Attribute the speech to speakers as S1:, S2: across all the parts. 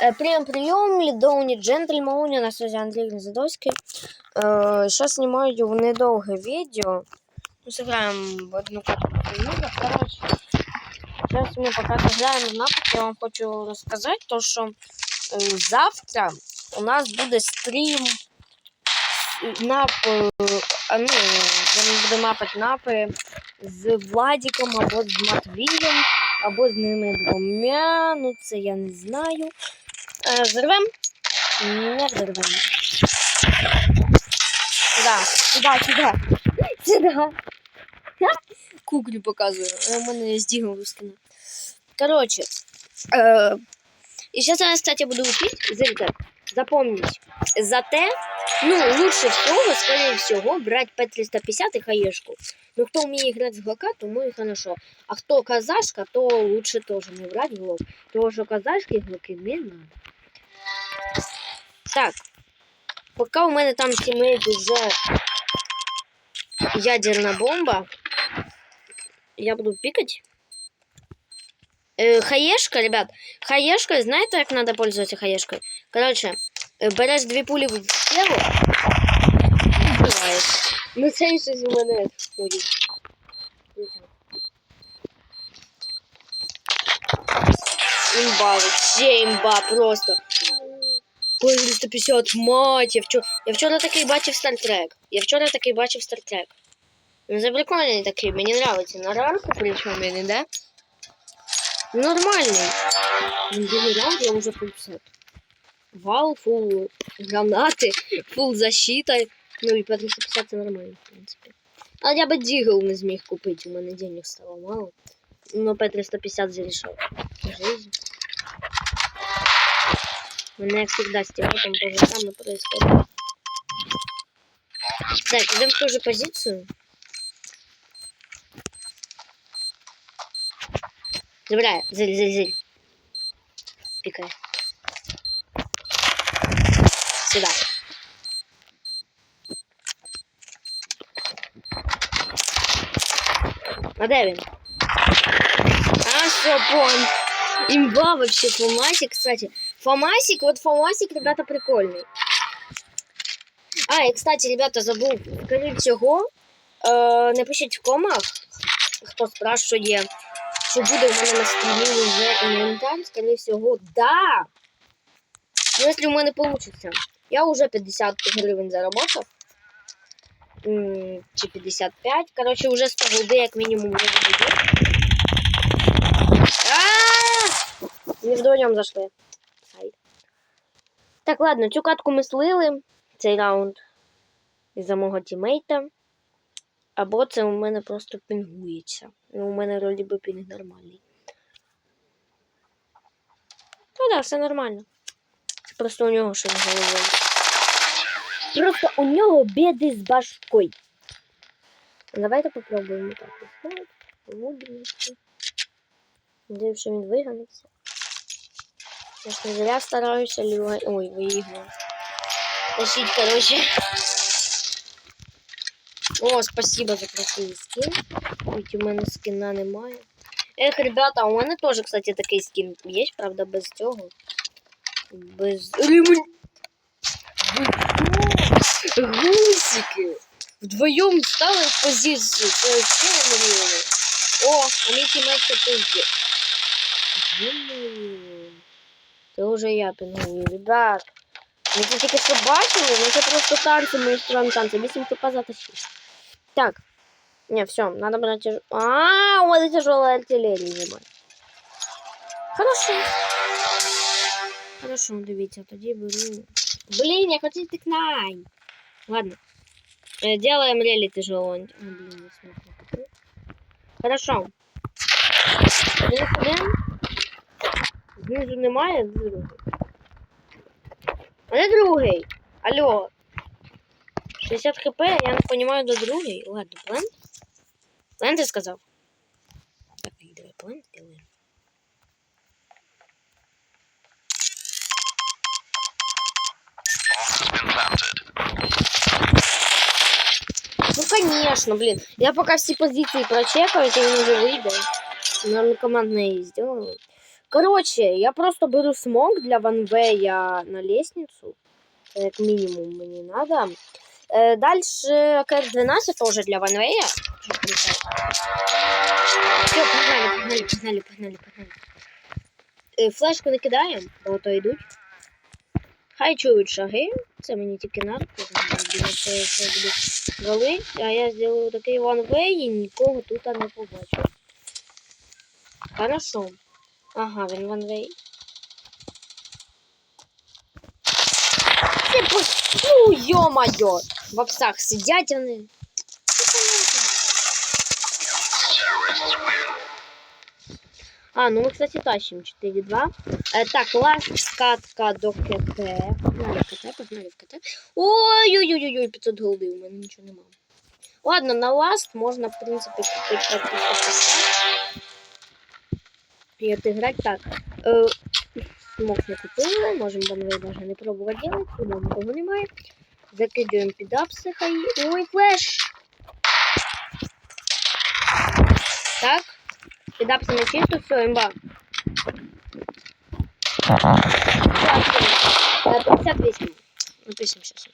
S1: Э, Прием, прием, Лідоуні, джентльмоуні, на связи Андрій Гнездовський. Э, Сейчас снимаю недолгое видео. Ну, сыграем в одну карту. Ну, короче, сейчас мы пока сыграем в напад, я вам хочу рассказать то, что э, завтра у нас буде стрім нап, е, а, ну, де ми будемо мапати напи з Владіком або з Матвієм, або з ними двома. Ну, це я не знаю. Е, Зервем? Не зервем. Сюда, сюда, сюда. Сюда. Куклю показую. У мене здігнув вискину. Короче. Э, и сейчас я, кстати, буду учить. Зрите, запомнить. Зате, ну, лучше всего, скорее всего, брать П-350 и хаешку. Ну, кто умеет играть с глока, тому и хорошо. А кто казашка, то лучше тоже не брать глок. Потому что казашки глоки не надо. Так. Пока у мене там тімейт уже ядерна бомба, я буду пикать. Э, хаешка, ребят, хаешка, знаете, как надо пользоваться хаешкой? Короче, э, берешь две пули в убиваешь. Ну, це щось у мене ходить. Имба, вообще имба, просто. Ой, 350, мать, я вчора, я вчора такий бачив Стартрек. Я вчора такий бачив Стартрек. Ну, це прикольний такий, мені нравиться. На ранку причому він іде. Нормальний. Він другий раунд, я вже фул сет. Вал, фул гранати, фул защита. Ну і по 350 це нормально, в принципі. Але я би дігл не зміг купити, у мене денег стало мало. Но П-350 зарішав. Жизнь. Мене як всегда с тиммейтом то же самое происходит. Так, идем в ту же позицию. Забирай, зель, зель, зель. Пикай. Сюда. А де він? А, все, понял. Имба вообще, Фомасик, кстати. Фомасик, вот Фомасик, ребята, прикольный. А, и, кстати, ребята, забув, скажіть всього, е, напишіть в комах, хто спрашує, що буде в мене на стрімі вже інвентар, скорее всього, да. Ну, якщо в мене получится. Я уже 50 гривень заработав. Чи 55. Короче, уже 100 голди, як мінімум, вже буде. Не вдвоем зашли. Ай. Так, ладно, цю катку ми слили. Цей раунд із-за мого тімейта. Або це у мене просто пінгується. Ну, у мене вроді би пінг нормальний. Ну так, все нормально. Просто у нього щось з головою. Просто у нього біди з башкою. Давайте попробуємо так. Надеюсь, що він виганеться. Я ж не зря стараюся лівати. Ой, виіграв. Тащить, короче. О, спасибо за красивий скин. Ведь у мене скина немає. Ех, ребята, у мене теж, кстати, такий скин є, правда, без цього. Без ремонь. Гусики. Вдвоем стали в позицію. Це вообще нормально. О, а мій тімейт це пизде. Ё-моё. Це вже я пінгую, ребят. Ми це тільки що бачили, ну це просто танці, ми строим танці. Вісім тупа затащив. Так. Не, все, надо брать тяж... А, у мене тяжелая артиллерия, ебать. Хорошо. Хорошо, дивіться, тоді беру. Блин, я хочу тикнай. Ладно. Э, Делаем рели тяжело. А, блин, не смог. Хорошо. Один один. Знизу немає, де другий. А де другий? Алло. 60 хп, я не понимаю, до другий. Ладно, план. План ти сказав? Так, давай план сделаем. конечно, блин. Я пока все позиции прочекаю, то он уже выйдет. Наверное, командные сделаю. Короче, я просто беру смог для ванвея на лестницу. Це як мінімум мені надо. Е, дальше КС-12 тоже для ванвея. Все, погнали, погнали, погнали, погнали, погнали. Е, флешку не кидаємо, бо то йдуть. Хай чують шаги. Це мені тільки надо. Валить, а я сделаю такий ванвей і нікого тут не побачу. Хорошо. Ага, він ванвей. Це по... Ну, йо-моё! В обсах сидять вони. А, ну мы, кстати, тащим 4-2. Э, так, ласт катка до КТ. Погнали в КТ, погнали в КТ. Ой-ой-ой-ой, 500 голди, у мене нічого нема. Ладно, на ласт можна, в принципі, купити так і отыграть так. Э, смог не купили, можемо банвей даже не пробувати делать, тому нікого немає. Закидуємо під апси, хай. Ой, флеш! Так. Під апси на чисто, все, імба. Так, 58. Напишем сейчас.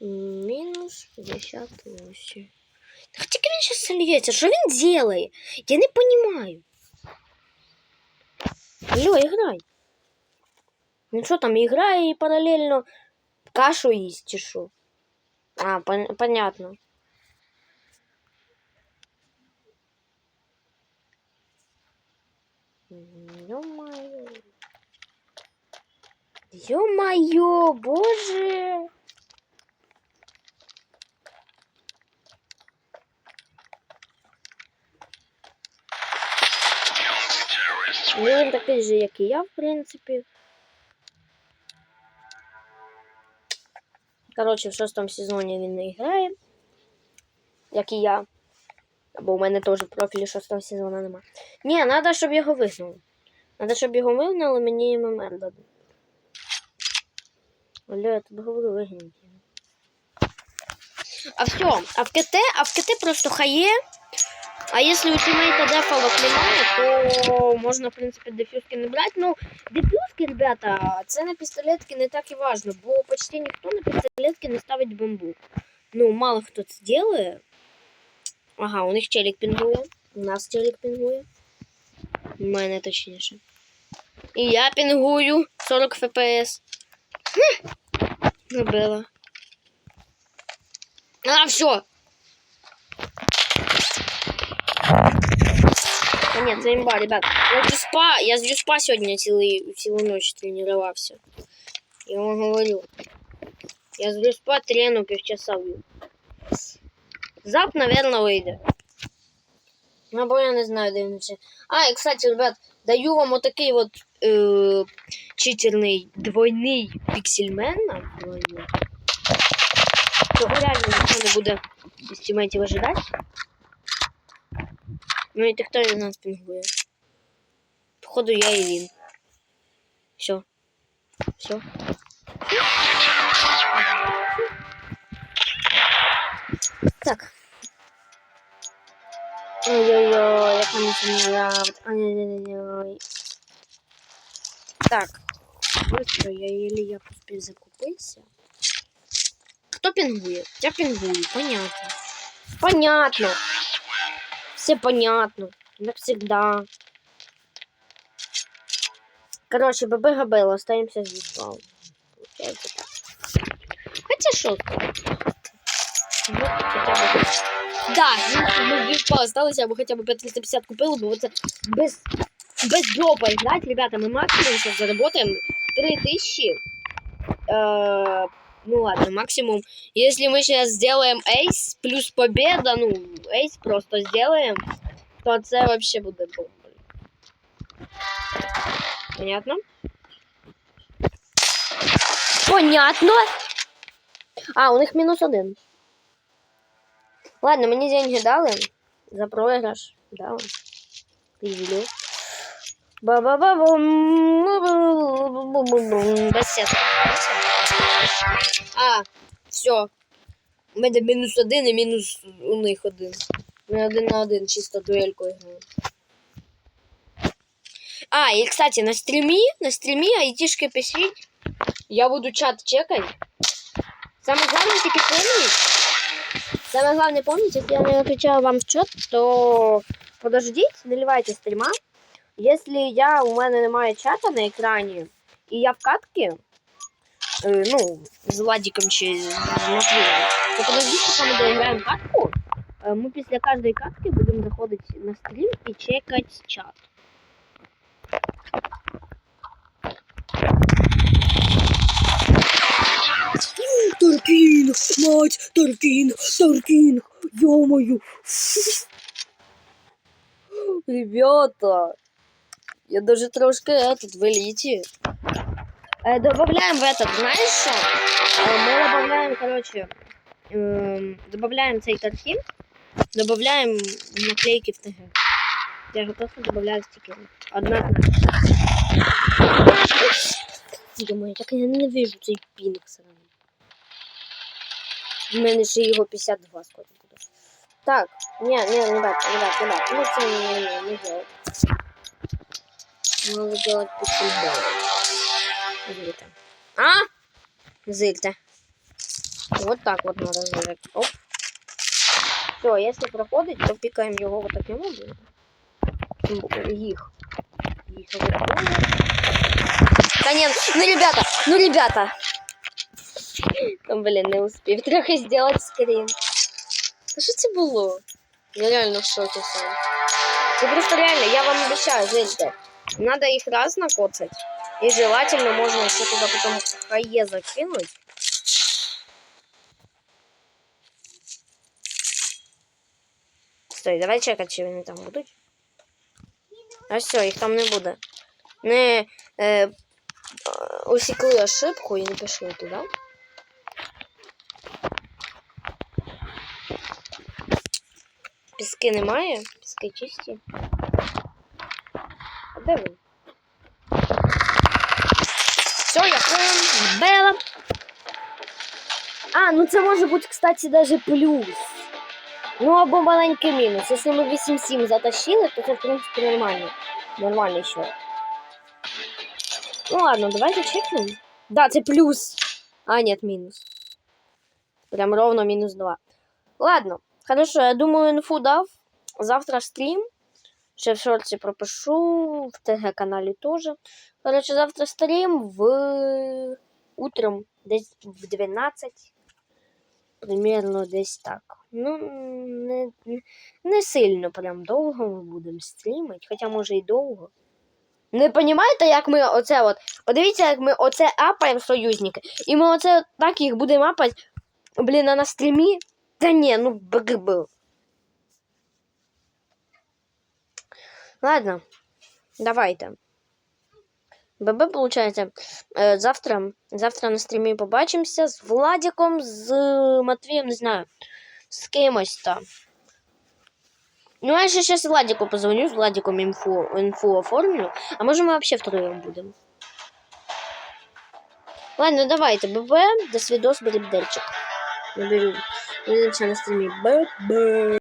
S1: Минус 58. Так тільки він сейчас сольється. Що він делає? Я не понимаю. Алло, играй. Ну что там, играй и параллельно кашу есть, чи що? А, пон понятно. Ё-моё. Ё-моё, боже. Ну, він такий же, як і я, в принципі. Коротше, в шостому сезоні він не грає, як і я. Бо у мене теж в профілі шостого сезону нема. Ні, треба, щоб його вигнали. Треба, щоб його вигнали, мені ММР дадуть. Алло, я тобі говорю, вигніть. А все, а в КТ, а в КТ просто хає. А если у тиммейта дефолок немає, то можна, в принципі, дефюзки не брати. Ну, дефюзки, ребята, це на пістолетки не так і важно, бо почти ніхто на пістолетки не ставить бомбу. Ну, мало хто це делає. Ага, у них челік пінгує. У нас челік пінгує. У мене точніше. І я пінгую 40 фпс. Забила. А, все. А нет, це імба, ребят. Я з Юспа, я з Юспа сьогодні цілий, цілу ніч тренувався. Я вам говорю. Я з Юспа трену півчаса вбив. Зап, наверное, вийде. Або я не знаю, де він ще. А, і, кстати, ребят, даю вам отакий от е, читерний двойний піксельмен. Цього реально ніхто не буде з тімейтів ожидати. Ну і хто від нас пінгує. Походу я і він. Все. Все. Так. Ой-ой-ой, як мені це не нравится. Ой-ой-ой. Так. Быстро я еле я успел закупиться. Кто пингует? Я пингую, понятно. Понятно. Все понятно. Как всегда. Короче, ББ Габел, остаемся здесь. Вау. Получается так. Хотя что? Вот хотя бы. Да, ну, мы без осталось, або хотя бы по 350 купил, бы вот без, без дропа играть, ребята, мы максимум сейчас заработаем 3000. Э, ну ладно, максимум. Если мы сейчас сделаем эйс плюс победа, ну, эйс просто сделаем, то це вообще буде бомбою. Понятно? Понятно? А, у них мінус один. Ладно, мені деньги дали за проигрыш. Дали. Привели. ба ба ба бум Без. А, все. У мене мінус один і мінус у них один. Ми один на один чисто дуельку граємо. А, и, кстати, на стриме, на стриме айтишки пишіть. Я буду чат чекать. Самое главное, тільки помнить. Самое главное помнить, если я не отвечаю вам в чат, то подождите, наливайте стрима. Если я, у мене немає чата на екрані, і я в катки, е, ну, з Владиком чи з то подождите, поки ми доіграємо катку. Е, Ми після кожної катки будемо заходити на стрім і чекати чат. Торкінг, мать, Торкінг, Торкінг, ё-моё. Ребята, я даже трошки этот вылите. Э, добавляем в этот, знаешь что? Э, мы добавляем, короче, эм, добавляем цей торкинг, добавляем наклейки в ТГ. Я же просто добавляю стикеры. Однозначно. Думаю, так я ненавижу цей пінг сраний. У мене ще його 52 скоро буде. Так, ні, ні, ребят, ребят, ребят, ну це не, не, не делать. Надо делать пиксельбол. Зырьте. А? Зырьте. Вот так вот надо зырить. Оп. Все, если проходить, то пикаем его вот таким образом. Их. Их. Да нет, ну ребята, ну ребята. Там, блин, не успів трохи сделать скрин. Та що це було? Я реально в шоке сам. Ну просто реально, я вам обещаю, жильте. Надо их раз накоцать. И желательно можно еще туда потом хае закинуть. Стой, давай чекати, чи вони там будуть. А все, їх там не буде. Не е, усікли ошибку і не пішли туди. Піски немає, піски чисті. А де ви? Все, я збила. А, ну це може бути, кстати, даже плюс. Ну або маленький мінус. Якщо ми 8-7 затащили, то це в принципі нормально. Нормальний счет. Ну ладно, давайте чекнем. Да, це плюс. А, нет, минус. Прям ровно минус 2. Ладно, хорошо, я думаю, інфу дав. Завтра стрім. Ще в шорті пропишу, в ТГ-каналі теж. Короче, завтра стрім в утром, десь в 12. Примерно десь так. Ну, не, не, не сильно прям довго ми будемо стрімити, хоча може і довго. Не розумієте, як ми оце от. Подивіться, як ми оце апаємо союзники. І ми оце так їх будемо апати, блін, на стрімі. Та ні, ну БГБ. Ладно, давайте. ББ, получается, э, завтра, завтра на стрімі побачимося з Владиком, з Матвієм, не знаю, з кимось там. Ну, я ще сейчас Владику позвоню, с Владиком инфу, инфу оформлю. А может мы вообще втроем будем? Ладно, давайте, ББ, до свидос, беребдельчик. ve benim, benim çalıştırmayı. Bye bye.